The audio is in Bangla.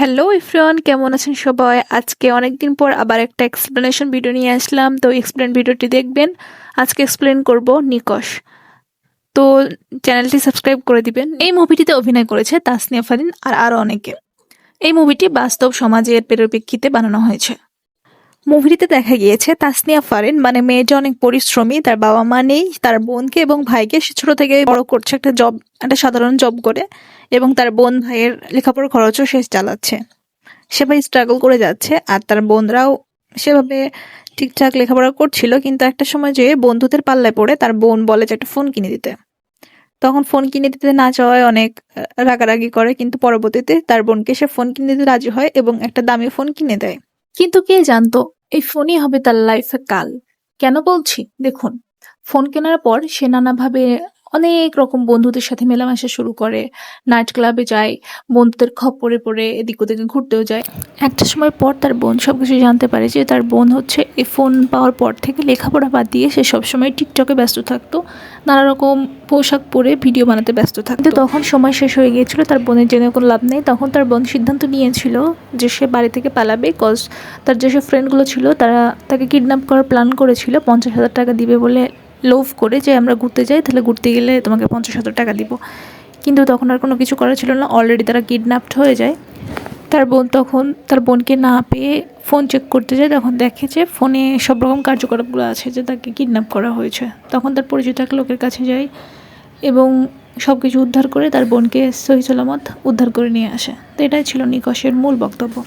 হ্যালো ইফরান কেমন আছেন সবাই? আজকে অনেকদিন পর আবার একটা এক্সপ্লেনেশন ভিডিও নিয়ে আসলাম। তো এক্সপ্লেন ভিডিওটি দেখবেন। আজকে এক্সপ্লেন করব নিকশ। তো চ্যানেলটি সাবস্ক্রাইব করে দিবেন। এই মুভিটিতে অভিনয় করেছে তাসনিয়া ফারিন আর আরও অনেকে। এই মুভিটি বাস্তব সমাজের পরিপ্রেক্ষিতে বানানো হয়েছে। মুভিটিতে দেখা গিয়েছে, তাসনিয়া ফারেন মানে মেয়েটা অনেক পরিশ্রমী, তার বাবা মা নেই, তার বোনকে এবং ভাইকে সে ছোট থেকে বড় করছে, একটা জব একটা সাধারণ জব করে, এবং তার বোন ভাইয়ের লেখাপড়ার খরচও সে চালাচ্ছে। সে ভাই স্ট্রাগল করে যাচ্ছে, আর তার বোনরাও সেভাবে ঠিকঠাক লেখাপড়া করছিল, কিন্তু একটা সময় যে বন্ধুদের পাল্লায় পড়ে, তার বোন বলে যে একটা ফোন কিনে দিতে। তখন ফোন কিনে দিতে না চাওয়ায় অনেক রাগারাগি করে, কিন্তু পরবর্তীতে তার বোনকে সে ফোন কিনে দিতে রাজি হয় এবং একটা দামি ফোন কিনে দেয়। কিন্তু কে জানতো, এই ফোনই হবে তার লাইফে কাল। কেন বলছি? দেখুন, ফোন কেনার পর সে নানাভাবে অনেক রকম বন্ধুদের সাথে মেলামেশা শুরু করে। নাইট ক্লাবে যায়, বন্ধুদের খপ্পরে পড়ে, এদিক ওদিক ঘুরতেও যায়। একটা সময় পর তার বোন সব কিছু জানতে পারে যে তার বোন হচ্ছে এই ফোন পাওয়ার পর থেকে লেখাপড়া বাদ দিয়ে সে সবসময় টিকটকে ব্যস্ত থাকতো। নানা রকম পোশাক পরে ভিডিও বানাতে ব্যস্ত থাকতো। তখন সময় শেষ হয়ে গিয়েছিল, তার বোনের জেনে কোনো লাভ নেই। তখন তার বোন সিদ্ধান্ত নিয়েছিল যে সে বাড়ি থেকে পালাবে কজ তার যেসব ফ্রেন্ডগুলো ছিল, তারা তাকে কিডন্যাপ করার প্ল্যান করেছিল, পঞ্চাশ হাজার টাকা দিবে বলে লোভ করে যে আমরা ঘুরতে যাই, তাহলে ঘুরতে গেলে তোমাকে পঞ্চাশ হাজার টাকা দিব। কিন্তু তখন আর কোনো কিছু করার ছিল না। অলরেডি তারা কিডন্যাপড হয়ে যায়। তার বোন তখন, তার বোনকে না পেয়ে ফোন চেক করতে যায়। তখন দেখে যে ফোনে সব রকম কার্যকলাপগুলো আছে যে তাকে কিডন্যাপ করা হয়েছে। তখন তার পরিচিত এক লোকের কাছে যায় এবং সব কিছু উদ্ধার করে তার বোনকে সহি সালামত উদ্ধার করে নিয়ে আসে। তো এটাই ছিল নিকশের মূল বক্তব্য।